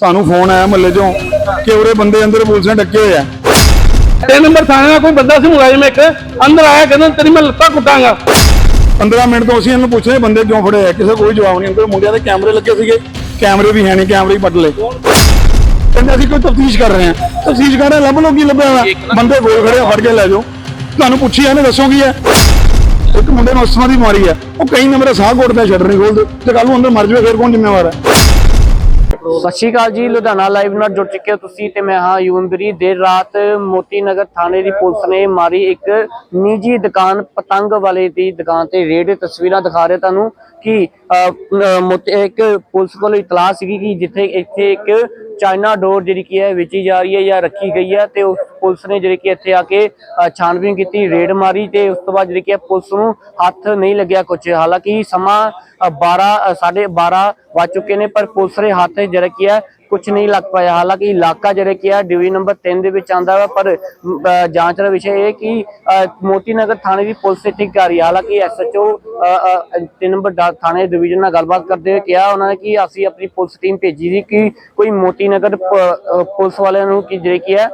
ਸਾਨੂੰ ਫੋਨ ਆਇਆ ਮਹੱਲੇ ਚੋਂ ਕਿ ਉਰੇ ਬੰਦੇ ਅੰਦਰ ਪੁਲਿਸ ਨੇ ਡੱਕੇ ਹੋਏ ਆ। ਤਿੰਨ ਨੰਬਰ ਥਾਣੇ ਦਾ ਕੋਈ ਬੰਦਾ ਸੀ ਮੁਲਾਜ਼ਮ ਇੱਕ ਅੰਦਰ ਆਇਆ ਕਹਿੰਦਾ ਤੇਰੀ ਮੈਂ ਲੱਤਾਂ ਕੁੱਟਾਂਗਾ। 15 ਮਿੰਟ ਤੋਂ ਅਸੀਂ ਇਹਨੂੰ ਪੁੱਛ ਰਹੇ ਬੰਦੇ ਕਿਉਂ ਫੜੇ ਆ ਕਿਸੇ ਕੋਈ ਜਵਾਬ ਨਹੀਂ ਅੰਦਰ ਮੁੰਡਿਆਂ ਦੇ ਕੈਮਰੇ ਲੱਗੇ ਸੀਗੇ ਕੈਮਰੇ ਵੀ ਹੈ ਨਹੀਂ ਕੈਮਰੇ ਹੀ ਲਏ ਕਹਿੰਦੇ ਅਸੀਂ ਕੋਈ ਤਫਤੀਸ਼ ਕਰ ਰਹੇ ਹਾਂ। ਤਫਤੀਸ਼ ਕਰ ਰਹੇ ਲੱਭ ਲੋ ਕੀ ਲੱਭਿਆ ਵਾ ਬੰਦੇ ਕੋਲ ਖੜੇ ਆ, ਫੜ ਕੇ ਲੈ ਜਾਓ। ਤੁਹਾਨੂੰ ਪੁੱਛੀ ਇਹਨੇ ਦੱਸੋ ਕੀ ਹੈ ਇੱਕ ਮੁੰਡੇ ਨੂੰ ਅਸਥਮਾ ਦੀ ਬਿਮਾਰੀ ਹੈ ਉਹ ਕਈ ਨੰਬਰ ਸਾਹ ਘੋਟਦਾ ਸ਼ਟਰ ਨਹੀਂ ਖੋਲਦੇ। ਤੇ ਕੱਲ ਨੂੰ ਅੰਦਰ ਮਰ ਜਾਵੇ ਫਿਰ ਕੌਣ ਜ਼ਿੰਮੇਵਾਰ ਹੈ ਸਤਿ ਸ਼੍ਰੀ ਅਕਾਲ ਜੀ ਲੁਧਿਆਣਾ ਲਾਈਵ ਨਾਲ ਜੁੜ ਚੁੱਕੇ ਹੋ ਤੁਸੀਂ ਤੇ ਮੈਂ ਹਾਂ ਯੂਨਬਰੀ ਦੇਰ ਰਾਤ ਮੋਤੀ ਨਗਰ ਥਾਣੇ ਦੀ ਪੁਲਿਸ ਨੇ ਮਾਰੀ ਇੱਕ ਨਿੱਜੀ ਦੁਕਾਨ ਪਤੰਗ ਵਾਲੇ ਦੀ ਦੁਕਾਨ ਤੇ। ਰੇਡ ਤਸਵੀਰਾਂ ਦਿਖਾ ਰਹੇ ਤੁਹਾਨੂੰ ਕਿ ਅਹ, ਇੱਕ ਪੁਲਿਸ ਕੋਲ ਇਤਲਾਹ ਸੀਗੀ ਕਿ ਜਿੱਥੇ ਇੱਥੇ ਇੱਕ ਚਾਈਨਾ ਡੋਰ ਜਿਹੜੀ ਕੀ ਹੈ ਵੇਚੀ ਜਾ ਰਹੀ ਹੈ ਜਾਂ ਰੱਖੀ ਗਈ ਹੈ ਤੇ ਉਸ ਪੁਲਿਸ ਨੇ ਜਿਹੜੀ ਕਿ ਇੱਥੇ ਆ ਕੇ ਅਹ, ਛਾਣਬੀਨ ਕੀਤੀ ਰੇਡ ਮਾਰੀ ਤੇ ਉਸ ਤੋਂ ਬਾਅਦ ਜਿਹੜੀ ਕਿ ਪੁਲਿਸ ਨੂੰ ਹੱਥ ਨਹੀਂ ਲੱਗਿਆ ਕੁਝ ਹਾਲਾਂਕਿ ਸਮਾਂ ਅ, 12 ਅ, ਸਾਢੇ 12 ਵੱਜ ਚੁੱਕੇ ਨੇ ਪਰ ਪੁਲਿਸ ਦੇ ਹੱਥ ਜਿਹੜਾ ਕੀ ਹੈ ਕੁਝ ਨਹੀਂ ਲੱਗ ਪਾਇਆ। ਹਾਲਾਂਕਿ ਇਲਾਕਾ ਜਿਹੜਾ ਕੀ ਹੈ ਡਿਵੀਜ਼ਨ ਨੰਬਰ 3 ਦੇ ਵਿੱਚ ਆਂਦਾ ਵਾ ਪਰ ਜਾਂਚ ਦਾ ਵਿਸ਼ਾ ਇਹ ਕਿ ਮੋਤੀ ਨਗਰ ਥਾਣੇ ਦੀ ਪੁਲਿਸ ਇੱਥੇ ਕਰ ਰਹੀ ਹੈ। ਹਾਲਾਂਕਿ ਐਸਐਚਓ 3 ਨੰਬਰ ਥਾਣੇ ਡਿਵੀਜ਼ਨ ਨਾਲ ਗੱਲਬਾਤ ਕਰਦੇ ਹੋਏ ਕਿਹਾ ਉਹਨਾਂ ਨੇ ਕਿ ਅਸੀਂ ਆਪਣੀ ਪੁਲਿਸ ਟੀਮ ਭੇਜੀ ਸੀ ਕਿ ਕੋਈ ਮੋਤੀ ਨਗਰ ਪੁਲਿਸ ਵਾਲਿਆਂ ਨੂੰ ਕਿ ਜਿਹੜੇ ਕੀ ਹੈ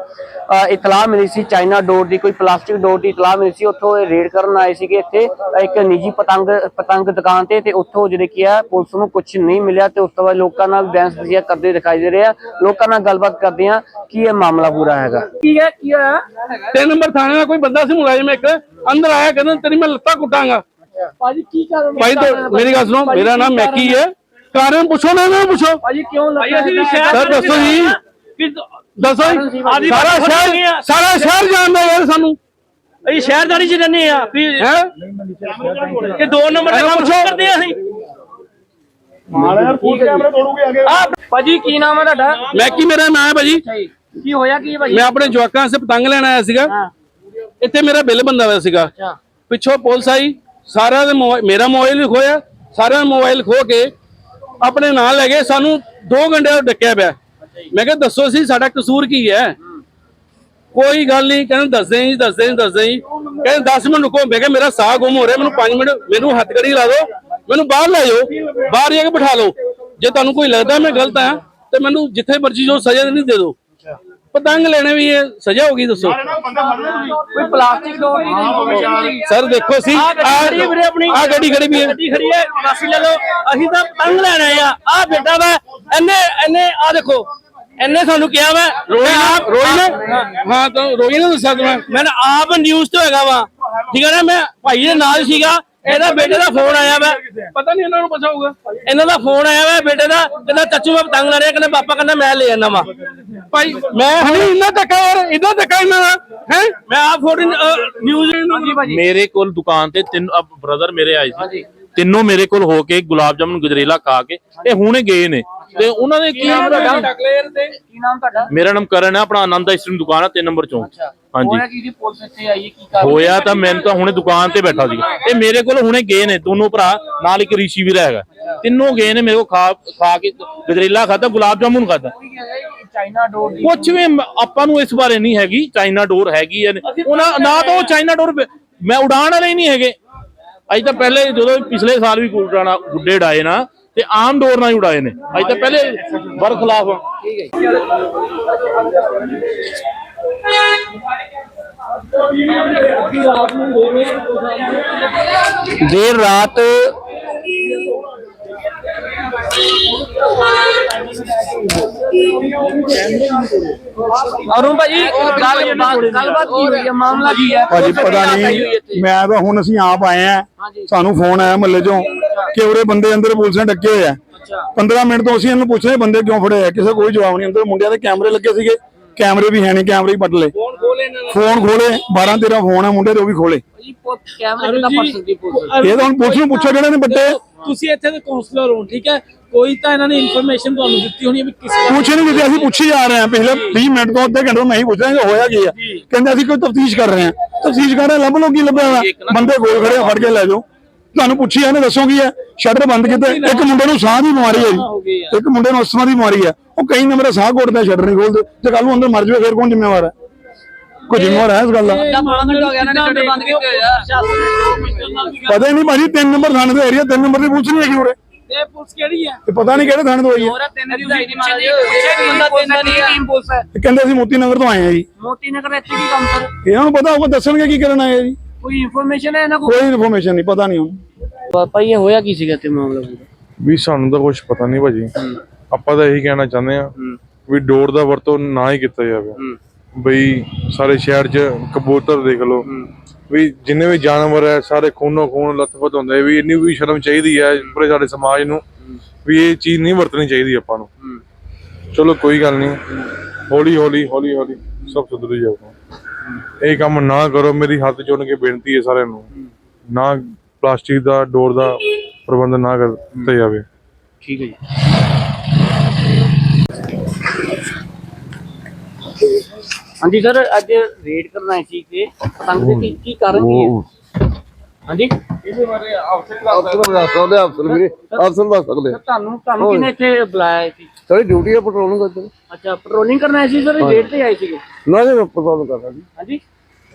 ਇਤਲਾਹ ਮਿਲੀ ਸੀ ਚਾਈਨਾ ਡੋਰ ਦੀ ਕੋਈ ਪਲਾਸਟਿਕ ਡੋਰ ਦੀ ਇਤਲਾਹ ਮਿਲੀ ਸੀ। ਉੱਥੋਂ ਇਹ ਰੇਡ ਕਰਨ ਆਏ ਸੀਗੇ ਇੱਥੇ ਇੱਕ ਨਿੱਜੀ ਪਤੰਗ ਪਤੰਗ ਦੁਕਾਨ ਤੇ ਤੇ ਉੱਥੋਂ ਜਿਹੜੇ ਕੀ ਆ ਪੁਲਿਸ ਨੂੰ ਕੁਝ ਨਹੀਂ ਮਿਲਿਆ ਤੇ ਉਸ ਤੋਂ ਬਾਅਦ ਲੋਕਾਂ ਨਾਲ ਬੈਂਸ ਬਜ਼ੀਆ ਕਰਦੇ ਦਿਖਾਈ ਦੇ ਰਹੇ ਆ। ਲੋਕਾਂ ਨਾਲ ਗੱਲਬਾਤ ਕਰਦੇ ਆ ਕੀ ਇਹ ਮਾਮਲਾ ਪੂਰਾ ਹੈਗਾ। ਕੀ ਹੈ ਕੀ ਹੋਇਆ? ਤਿੰਨ ਨੰਬਰ ਥਾਣੇ ਦਾ ਕੋਈ ਬੰਦਾ ਸੀ ਮੁਲਾਜ਼ਮ ਇੱਕ ਅੰਦਰ ਆਇਆ ਕਹਿੰਦਾ ਤੇਰੀ ਮੈਂ ਲੱਤਾਂ ਕੁੱਟਾਂਗਾ। ਭਾਜੀ ਕੀ ਕਾਰਨ ਭਾਈ ਤੋਂ ਮੇਰੀ ਗੱਲ ਸੁਣੋ ਮੇਰਾ ਨਾਮ ਮੈਕੀ ਹੈ? ਕਾਰਨ ਪੁੱਛੋ ਨਾ ਇਹਨਾਂ ਨੂੰ ਪੁੱਛੋ? ਭਾਜੀ ਕਿਉਂ ਭਾਈ ਅਸੀਂ ਸ਼ਹਿਰ ਸਰ ਦੱਸੋ ਜੀ। ਕਿ ਦੱਸੋ ਜੀ। ਸਾਰਾ ਸ਼ਹਿਰ ਸਾਰਾ ਸ਼ਹਿਰ ਜਾਣਦਾ ਯਾਰ ਸਾਨੂੰ। ਅਸੀਂ ਸ਼ਹਿਰਦਾਰੀ ਚ ਰਹਿੰਦੇ ਆ ਵੀ ਹੈ? ਇਹ ਦੋ ਨੰਬਰ ਦਾ ਕੰਮ ਸ਼ੁਰੂ ਕਰਦੇ ਆ ਅਸੀਂ। ਭਾਜੀ ਕੀ ਨਾਮ ਹੈ ਤੁਹਾਡਾ? ਮੈਕੀ ਮੇਰਾ ਨਾਮ ਹੈ ਭਾਜੀ। ਕੀ ਹੋਇਆ ਕੀ ਭਾਜੀ? ਮੈਂ ਆਪਣੇ ਜਵਾਕਾਂ ਵਾਸਤੇ ਪਤੰਗ ਲੈਣ ਆਇਆ ਸੀਗਾ। ਇੱਥੇ ਮੇਰਾ ਬਿੱਲ ਬੰਦਾ ਹੋਇਆ ਸੀਗਾ। ਪਿੱਛੋਂ ਪੁਲਿਸ ਆਈ। ਸਾਰਿਆਂ ਦੇ ਮੋਬਾਈਲ ਮੇਰਾ ਮੋਬਾਈਲ ਵੀ ਖੋਇਆ, ਸਾਰਿਆਂ ਦਾ ਮੋਬਾਈਲ ਖੋ ਕੇ ਆਪਣੇ ਨਾਲ ਲੈ ਗਏ, ਸਾਨੂੰ 2 ਘੰਟੇ ਦਾ ਡੱਕਿਆ ਪਿਆ। ਮੈਂ ਕਿਹਾ, ਦੱਸੋ ਸੀ ਸਾਡਾ ਕਸੂਰ ਕੀ ਹੈ? ਕੋਈ ਗੱਲ ਨਹੀਂ, ਕਹਿੰਦੇ ਦੱਸਦੇ ਜੀ ਦੱਸਦੇ ਜੀ ਦੱਸਦੇ ਜੀ ਕਹਿੰਦੇ 10 ਮਿੰਟ ਰੁਕੋ। ਮੈਂ ਕਿਹਾ, ਮੇਰਾ ਸਾਹ ਗੁੰਮ ਹੋ ਰਿਹਾ, ਮੈਨੂੰ 5 ਮਿੰਟ, ਮੈਨੂੰ ਹੱਥ ਕੜੀ ਲਾ ਦਿਓ, ਮੈਨੂੰ ਬਾਹਰ ਲੈ ਜਾਓ, ਬਾਹਰ ਜਾ ਕੇ ਬਿਠਾ ਲਓ। ਜੇ ਤੁਹਾਨੂੰ ਕੋਈ ਲੱਗਦਾ ਮੈਂ ਗਲਤ ਆ ਤੇ ਮੈਨੂੰ ਜਿੱਥੇ ਮਰਜ਼ੀ ਜੋ ਸਜ਼ਾ ਦੇਣੀ, ਦੇ ਦਿਓ। ਪਤੰਗ ਲੈਣੇ ਵੀ ਇਹ ਸਜ਼ਾ ਹੋਗੀ ਦੱਸੋ। ਕੋਈ ਪਲਾਸਟਿਕ ਡੋਰ ਸਰ ਦੇਖੋ ਸੀ ਆ ਗੱਡੀ ਖੜੀ ਵੀਰੇ ਆਪਣੀ। ਆ ਗੱਡੀ ਖੜੀ ਵੀ ਹੈ। ਗੱਡੀ ਖੜੀ ਹੈ ਕਾਸੀ ਲੈ ਲਓ। ਅਸੀਂ ਤਾਂ ਪਤੰਗ ਲੈਣ ਆਏ ਆ। ਆ ਬੇਟਾ ਵਾ ਇਹਨੇ ਇਹਨੇ ਆ ਦੇਖੋ ਇਹਨੇ ਸਾਨੂੰ ਕਿਹਾ ਵਾ ਰੋਈ ਨਾ ਰੋਈ ਨਾ। ਹਾਂ। ਤਾਂ ਰੋਈ ਨਾ ਦੱਸਿਆ ਤੂੰ। ਮੈਂ ਨਾ ਆਪ ਨਿਊਜ਼ ਤੋਂ ਹੈਗਾ ਵਾ। ਠੀਕ ਹੈ ਨਾ ਮੈਂ ਭਾਈ ਦੇ ਨਾਲ ਸੀਗਾ। ਇਹਦਾ ਬੇਟੇ ਦਾ ਫੋਨ ਆਇਆ ਵਾ। ਪਤਾ ਨਹੀਂ ਇਹਨਾਂ ਨੂੰ ਪੁੱਛਾ ਹੋਊਗਾ। ਇਹਨਾਂ ਦਾ ਫੋਨ ਆਇਆ ਵਾ ਬੇਟੇ ਦਾ ਕਹਿੰਦਾ ਚਾਚੂ ਮੈਂ ਪਤੰਗ ਲੈ ਰਿਹਾ ਕਹਿੰਦਾ ਪਾਪਾ ਕਹਿੰਦਾ ਮੈਂ ਲੈ ਜਾਂਦਾ ਵਾ। ਭਾਈ ਮੈਂ ਹਣੀ ਇੰਨਾ ਧੱਕਾ ਯਾਰ ਇਦਾਂ ਧੱਕਾ ਇਹਨਾਂ ਦਾ ਹੈ? ਮੈਂ ਆਪ ਫੋਨ ਨਿਊਜ਼ ਮੇਰੇ ਕੋਲ ਦੁਕਾਨ ਤੇ ਤਿੰਨ ਬ੍ਰਦਰ ਮੇਰੇ ਆਏ ਸੀ। ਤਿੰਨੋਂ ਮੇਰੇ ਕੋਲ ਹੋ ਕੇ ਗੁਲਾਬ ਜਾਮਨ ਗਜਰੇਲਾ ਖਾ ਕੇ ਇਹ ਹੁਣੇ ਗਏ ਨੇ। ਤੇ ਉਹਨਾਂ ਨੇ ਕੀ ਕੀ ਨਾਮ ਤੁਹਾਡਾ? ਮੇਰਾ ਨਾਮ ਕਰਨ ਹੈ ਆਪਣਾ ਆਨੰਦ ਆਈਸਕ੍ਰੀਮ ਦੁਕਾਨ ਹੈ 3 ਨੰਬਰ ਚੌਂਕ। ਹਾਂਜੀ। ਹੋਇਆ ਕੀ ਦੀ ਪੁਲਿਸ ਇੱਥੇ ਆਈ ਹੈ ਕੀ ਕਾਰਨ ਹੋਇਆ ਤਾਂ ਮੈਂ ਤਾਂ ਹੁਣੇ ਦੁਕਾਨ ਤੇ ਬੈਠਾ ਸੀ ਇਹ ਮੇਰੇ ਕੋਲ ਹੁਣੇ ਗਏ ਨੇ ਦੋਨੋਂ ਭਰਾ ਨਾਲ ਇੱਕ ਰਿਸ਼ੀ ਵੀਰ ਹੈਗਾ। ਤਿੰਨੋਂ ਗਏ ਨੇ ਮੇਰੇ ਕੋਲ ਖਾ ਖਾ ਕੇ ਗਜਰੇਲਾ ਖਾਦਾ ਗੁਲਾਬ ਜਾਮੁਨ ਖਾਦਾ ਚਾਈਨਾ ਡੋਰ ਦੀ ਕੁਛ ਵੀ ਆਪਾਂ ਨੂੰ ਇਸ ਬਾਰੇ ਨਹੀਂ ਹੈਗੀ ਚਾਈਨਾ ਡੋਰ ਹੈਗੀ ਹੈ। ਉਹਨਾਂ ਨਾ ਤਾਂ ਉਹ ਚਾਈਨਾ ਡੋਰ ਮੈਂ ਉਡਾਣ ਵਾਲੇ ਨਹੀਂ ਹੈਗੇ। ਅੱਜ ਤਾਂ ਪਹਿਲੇ ਜਦੋਂ ਪਿਛਲੇ ਸਾਲ ਵੀ ਉਡਾਣਾ ਗੁੱਡੇ ਉਡਾਏ ਨਾ, ਤੇ ਆਮ ਡੋਰ ਨਾਲ ਹੀ ਉਡਾਏ ਨੇ। ਅੱਜ ਤਾਂ ਪਹਿਲੇ ਬਰਖਲਾਫ। ਆ ਦੇਰ ਰਾਤ ਅਰੁਣ ਭਾਜੀ ਗੱਲਬਾਤ ਗੱਲਬਾਤ ਕੀ ਹੋਈ ਹੈ ਮਾਮਲਾ ਕੀ ਹੈ ਭਾਜੀ ਪਤਾ ਨਹੀਂ। ਮੈਂ ਤਾਂ ਹੁਣ ਅਸੀਂ ਆਪ ਆਏ ਆ। ਸਾਨੂੰ ਫੋਨ ਆਇਆ ਮਹੱਲੇ ਚੋਂ ਕਿ ਉਰੇ ਬੰਦੇ ਅੰਦਰ ਪੁਲਿਸ ਨੇ ਡੱਕੇ ਹੋਏ ਆ। 15 ਮਿੰਟ ਤੋਂ ਅਸੀਂ ਇਹਨੂੰ ਪੁੱਛ ਰਹੇ ਬੰਦੇ ਕਿਉਂ ਫੜੇ ਆ। ਕਿਸੇ ਕੋਈ ਜਵਾਬ ਨਹੀਂ। ਅੰਦਰ ਮੁੰਡਿਆਂ ਦੇ ਕੈਮਰੇ ਲੱਗੇ ਸੀਗੇ। ਕੈਮਰੇ ਵੀ ਹੈ ਨਹੀਂ ਕੈਮਰੇ ਹੀ ਲਏ ਫੋਨ ਖੋਲੇ 12 13 ਫੋਨ ਆ ਮੁੰਡੇ ਦੇ ਉਹ ਵੀ ਖੋਲੇ ਜੀ ਕੈਮਰੇ ਪੜ ਸਕਦੀ ਪੁਲਿਸ? ਇਹ ਤਾਂ ਹੁਣ ਪੁਲਿਸ ਨੂੰ ਪੁੱਛੋ ਜਿਹੜੇ ਨੇ ਬੱਟੇ ਤੁਸੀਂ ਇੱਥੇ ਦੇ ਕਾਉਂਸਲਰ ਹੋ ਠੀਕ ਹੈ? ਕੋਈ ਤਾਂ ਇਹਨਾਂ ਨੇ ਇਨਫੋਰਮੇਸ਼ਨ ਤੁਹਾਨੂੰ ਦਿੱਤੀ ਹੋਣੀ ਹੈ ਵੀ ਕਿਸ ਪੁੱਛ ਨਹੀਂ ਦਿੱਤੇ ਅਸੀਂ ਪੁੱਛੀ ਜਾ ਰਹੇ ਹਾਂ ਪਿਛਲੇ 20 ਮਿੰਟ ਤੋਂ ਅੱਧੇ ਘੰਟੇ ਤੋਂ ਮੈਂ ਹੀ ਪੁੱਛ ਰਿਹਾ ਕਿ ਹੋਇਆ ਕੀ ਆ। ਕਹਿੰਦੇ ਅਸੀਂ ਕੋਈ ਤਫਤੀਸ਼ ਕਰ ਰਹੇ ਹਾਂ। ਤਫਤੀਸ਼ ਕਰ ਰਹੇ ਲੱਭ ਲੋ ਕੀ ਲੱਭਿਆ ਬੰਦੇ ਕੋਲ ਖੜੇ ਫੜ ਕੇ ਲੈ ਜਾਓ। ਤੁਹਾਨੂੰ ਪੁੱਛੀ ਇਹਨੇ ਦੱਸੋ ਕੀ ਹੈ ਸ਼ਟਰ ਬੰਦ ਕੀਤੇ। ਇੱਕ ਮੁੰਡੇ ਨੂੰ ਸਾਹ ਦੀ ਬਿਮਾਰੀ ਹੈ ਜੀ ਇੱਕ ਮੁੰਡੇ ਨੂੰ ਅਸਥਮਾ ਦੀ ਬਿਮਾਰੀ ਹੈ ਉਹ ਕਈ ਨੰਬਰ ਸਾਹ ਘੋਟਦਾ ਸ਼ਟਰ ਨਹੀਂ ਖੋਲਦੇ। ਤੇ ਕੱਲ ਨੂੰ ਅੰਦਰ ਮਰ ਜਾਵੇ ਫਿਰ ਕੌਣ ਜ਼ਿੰਮੇਵਾਰ ਹੈ ਕੋਈ ਜ਼ਿੰਮੇਵਾਰ ਹੈ ਇਸ ਗੱਲ ਦਾ? ਪਤਾ ਨਹੀਂ ਭਾਜੀ ਤਿੰਨ ਨੰਬਰ ਥਾਣੇ ਦੇ ਏਰੀਆ ਤਿੰਨ ਨੰਬਰ ਦੀ ਪੁਲਿਸ ਨਹੀਂ ਹੈਗੀ ਉਰੇ। ਤੇ ਪੁਲਿਸ ਕਿਹੜੀ ਹੈ ਤੇ ਪਤਾ ਨਹੀਂ ਕਿਹੜੇ ਥਾਣੇ ਤੋਂ ਆਈ ਹੈ। ਤਿੰਨ ਦੀ ਨਹੀਂ ਮਾਰਾ ਜੀ। ਪਿੱਛੇ ਬੰਦਾ ਤਿੰਨ ਨਹੀਂ। ਟੀਮ ਪੁਲਿਸ ਹੈ? ਕਹਿੰਦੇ ਅਸੀਂ ਮੋਤੀ ਨਗਰ ਤੋਂ ਆਏ ਆ ਜੀ। ਮੋਤੀ ਨਗਰ ਇੱਥੇ ਕੀ ਕੰਮ ਸਰ ਇਹਨਾਂ ਨੂੰ ਪਤਾ ਹੋਊਗਾ ਦੱਸਣਗੇ ਕੀ ਕਰਨ ਆਏ ਆ ਜੀ। ਕੋਈ ਇਨਫੋਰਮੇਸ਼ਨ ਹੈ ਇਹਨਾਂ ਕੋਲ? ਕੋਈ ਇਨਫੋਰਮੇਸ਼ਨ ਨਹੀਂ ਪਤਾ ਨਹੀਂ ਹੁਣ। ਪਾਪਾ ਇਹ ਹੋਇਆ ਕੀ ਸੀਗਾ ਤੇ ਮਾਮਲਾ? ਵੀ ਸਾਨੂੰ ਤਾਂ ਕੁਝ ਪਤਾ ਨਹੀਂ ਭਾਜੀ। ਆਪਾਂ ਤਾਂ ਇਹੀ ਕਹਿਣਾ ਚਾਹੁੰਦੇ ਆ ਵੀ ਡੋਰ ਦਾ ਵਰਤੋਂ ਨਾ ਹੀ ਕੀਤਾ ਜਾਵੇ। ਬਈ ਸਾਰੇ ਸ਼ਹਿਰ 'ਚ ਕਬੂਤਰ ਦੇਖ ਲਓ। ਵੀ ਜਿੰਨੇ ਵੀ ਜਾਨਵਰ ਹੈ ਸਾਰੇ ਖੂਨੋ ਖੂਨ ਲੱਥਪੱਥ ਹੁੰਦੇ ਵੀ ਇੰਨੀ ਵੀ ਸ਼ਰਮ ਚਾਹੀਦੀ ਹੈ ਪੂਰੇ ਸਾਡੇ ਸਮਾਜ ਨੂੰ ਵੀ ਇਹ ਚੀਜ਼ ਨਹੀਂ ਵਰਤਣੀ ਚਾਹੀਦੀ ਆਪਾਂ ਨੂੰ। ਚਲੋ ਕੋਈ ਗੱਲ ਨਹੀਂ। ਹੌਲੀ ਹੌਲੀ ਹੌਲੀ ਹੌਲੀ ਸਭ ਸੁਧਰ ਜਾਊਗਾ। ਇਹ ਕੰਮ ਨਾ ਕਰੋ ਮੇਰੀ ਹੱਥ ਜੋੜ ਕੇ ਬੇਨਤੀ ਹੈ ਸਾਰਿਆਂ ਨੂੰ। ਨਾ ਪਲਾਸਟਿਕ ਦਾ ਡੋਰ ਦਾ ਪ੍ਰਬੰਧ ਨਾ ਕਰ ਦਿੱਤਾ ਜਾਵੇ। ਠੀਕ ਹੈ ਜੀ। ਹਾਂਜੀ ਸਰ ਅੱਜ ਰੇਡ ਕਰਨਾ ਆਏ ਸੀ ਕਿ ਪਤੰਗ ਦੇ ਕੀ ਕੀ ਕਾਰਨ ਕੀ ਹੈ? ਹਾਂਜੀ? ਅਫਸਰ ਦੱਸ ਸਕਦੇ ਆ, ਅਫਸਰ ਵੀਰੇ। ਅਫਸਰ ਦੱਸ ਸਕਦੇ। ਤੁਹਾਨੂੰ ਤੁਹਾਨੂੰ ਕਿਹਨੇ ਇੱਥੇ ਬੁਲਾਇਆ ਸੀ? ਸਾਡੀ ਡਿਊਟੀ ਹੈ ਪੈਟਰੋਲਿੰਗ ਕਰਦੇ ਅੱਛਾ ਪੈਟਰੋਲਿੰਗ ਕਰਨ ਆਏ ਸੀ ਸਰ ਰੇਡ ਤੇ ਆਏ ਸੀਗੇ? ਨਾ ਜੀ ਪੈਟਰੋਲਿੰਗ ਕਰਦਾ ਜੀ। ਹਾਂਜੀ?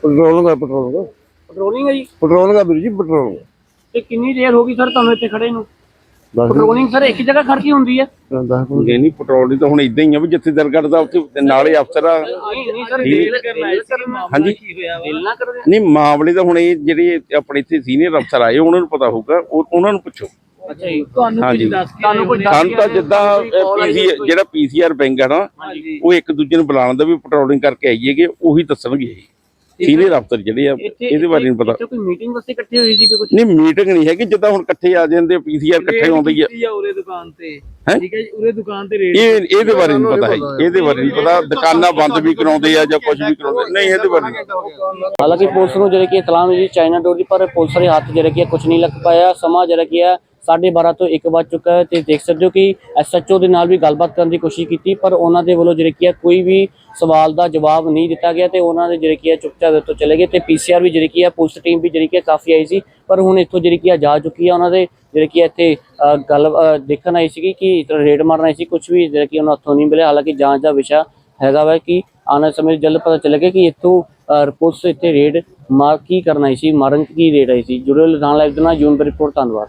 ਪੈਟਰੋਲਿੰਗ ਹੈ ਪੈਟਰੋਲਿੰਗ ਪੈਟਰੋਲਿੰਗ ਹੈ ਜੀ? ਪੈਟਰੋਲਿੰਗ ਹੈ ਵੀਰ ਜੀ ਪੈਟਰੋਲਿੰਗ ਤੇ ਕਿੰਨੀ ਦੇਰ ਹੋ ਗਈ ਸਰ ਤੁਹਾਨੂੰ ਇੱਥੇ ਖੜੇ ਨੂੰ? ਪੈਟਰੋਲਿੰਗ ਸਰ ਇੱਕ ਜਗ੍ਹਾ ਖੜਕੀ ਹੁੰਦੀ ਹੈ ਦੱਸ ਜੇ ਨਹੀਂ ਪੈਟਰੋਲ ਤਾਂ ਹੁਣ ਇਦਾਂ ਹੀ ਆ ਵੀ ਜਿੱਥੇ ਦਿਲ ਕਰਦਾ ਉੱਥੇ ਨਾਲੇ ਅਫਸਰ ਆ। ਨਹੀਂ ਨਹੀਂ ਸਰ ਡੀਲ ਕਰਨਾ ਹਾਂਜੀ। ਡੀਲ ਨਾ ਕਰਦੇ ਨਹੀਂ ਮਾਮਲੇ ਤਾਂ ਹੁਣ ਇਹ ਜਿਹੜੇ ਆਪਣੇ ਇੱਥੇ ਸੀਨੀਅਰ ਅਫਸਰ ਆਏ ਉਹਨਾਂ ਨੂੰ ਪਤਾ ਹੋਊਗਾ ਉਹ- ਉਹਨਾਂ ਨੂੰ ਪੁੱਛੋ। ਅੱਛਾ ਜੀ। ਤੁਹਾਨੂੰ ਹਾਂਜੀ। ਤੁਹਾਨੂੰ ਕੋਈ ਦੱਸ ਸਾਨੂੰ ਤਾਂ ਜਿੱਦਾਂ ਪੀਸੀ ਜਿਹੜਾ ਪੀਸੀਆਰ ਬੈਂਕ ਆ ਨਾ ਉਹ ਇੱਕ ਦੂਜੇ ਨੂੰ ਬੁਲਾਉਣ ਦਾ ਵੀ ਪੈਟਰੋਲਿੰਗ ਕਰਕੇ ਆਈਏਗੇ ਉਹੀ ਦੱਸਣਗੇ। ਸੀਨੀਅਰ ਅਫਸਰ ਜਿਹੜੇ ਆ ਇਹਦੇ ਬਾਰੇ ਨਹੀਂ ਪਤਾ। ਕੋਈ ਮੀਟਿੰਗ ਵਾਸਤੇ ਇਕੱਠੇ ਹੋਈ ਸੀ ਕਿ ਕੁਝ ਨਹੀਂ ਮੀਟਿੰਗ ਨਹੀਂ ਹੈਗੀ ਜਿੱਦਾਂ ਹੁਣ ਇਕੱਠੇ ਆ ਜਾਂਦੇ ਪੀਸੀਆਰ ਇਕੱਠੇ ਆਉਂਦੇ ਆ। ਉਰੇ ਦੁਕਾਨ ਤੇ। ਹੈਂ? ਠੀਕ ਹੈ ਜੀ ਉਰੇ ਦੁਕਾਨ ਤੇ ਰੇਡ ਇਹ ਇਹਦੇ ਬਾਰੇ ਨਹੀਂ ਪਤਾ ਹੈ ਇਹਦੇ ਬਾਰੇ ਨਹੀਂ ਪਤਾ। ਦੁਕਾਨਾਂ ਬੰਦ ਵੀ ਕਰਾਉਂਦੇ ਆ ਜਾਂ ਕੁਝ ਵੀ ਕਰਾਉਂਦੇ ਨਹੀਂ ਇਹਦੇ ਬਾਰੇ ਹਾਲਾਂਕਿ ਪੁਲਿਸ ਨੂੰ ਜਿਹੜੇ ਕਿ ਇਤਲਾਹ ਮਿਲੀ ਚਾਈਨਾ ਡੋਰ ਦੀ ਪਰ ਪੁਲਿਸ ਦੇ ਹੱਥ ਜਿਹੜਾ ਕਿ ਕੁਝ ਨਹੀਂ ਲੱਗ ਪਾਇਆ। ਸਮਾਂ ਜਿਹੜਾ ਕਿ ਹੈ 12:30 ਤੋਂ 1 ਵੱਜ ਚੁੱਕਾ ਹੈ ਤੇ ਦੇਖ ਸਕਦੇ ਹੋ ਕਿ ਐਸਐਚਓ ਦੇ ਨਾਲ ਵੀ ਗੱਲਬਾਤ ਕਰਨ ਦੀ ਕੋਸ਼ਿਸ਼ ਕੀਤੀ, ਪਰ ਉਹਨਾਂ ਦੇ ਵੱਲੋਂ ਜਿਹੜੇ ਕਿ ਹੈ ਕੋਈ ਵੀ ਸਵਾਲ ਦਾ ਜਵਾਬ ਨਹੀਂ ਦਿੱਤਾ ਗਿਆ ਤੇ ਉਹਨਾਂ ਦੇ ਜਿਹੜੇ ਕਿ ਹੈ ਚੁੱਪਚਾਪ ਇੱਥੋਂ ਚਲੇ ਗਏ ਤੇ ਪੀਸੀਆਰ ਵੀ ਜਿਹੜੀ ਕਿ ਹੈ, ਪੁਲਿਸ ਟੀਮ ਵੀ ਜਿਹੜੀ ਕਿ ਕਾਫੀ ਆਈ ਸੀ, ਪਰ ਹੁਣ ਇੱਥੋਂ ਜਿਹੜੀ ਕਿ ਹੈ ਜਾ ਚੁੱਕੀ ਹੈ ਉਹਨਾਂ ਦੇ ਜਿਹੜੇ ਕਿ ਇੱਥੇ ਗੱਲ ਦੇਖਣ ਆਈ ਸੀਗੀ ਕਿ ਰੇਡ ਮਾਰਨ ਆਈ ਸੀ ਕੁਝ ਵੀ ਜਿਹੜਾ ਕਿ ਉਹਨਾਂ ਹੱਥੋਂ ਨਹੀਂ ਮਿਲਿਆ, ਹਾਲਾਂਕਿ ਜਾਂਚ ਦਾ ਵਿਸ਼ਾ ਹੈਗਾ ਵਾ ਕਿ ਆਉਣ ਵਾਲੇ ਸਮੇਂ 'ਚ ਜਲਦ ਪਤਾ ਚੱਲੇਗਾ ਕਿ ਇੱਥੋਂ ਪੁਲਿਸ ਇੱਥੇ ਰੇਡ ਮਾਰ ਕੀ ਕਰਨ ਆਈ ਸੀ, ਮਾਰਨ ਕੀ ਰੇਡ ਆਈ ਸੀ। ਜੁੜੇ ਲੁਧਿਆਣਾ ਲਾਈਵ ਦੇ ਨਾਲ, ਜੂਨ ਰਿਪੋਰਟ, ਧੰਨਵਾਦ।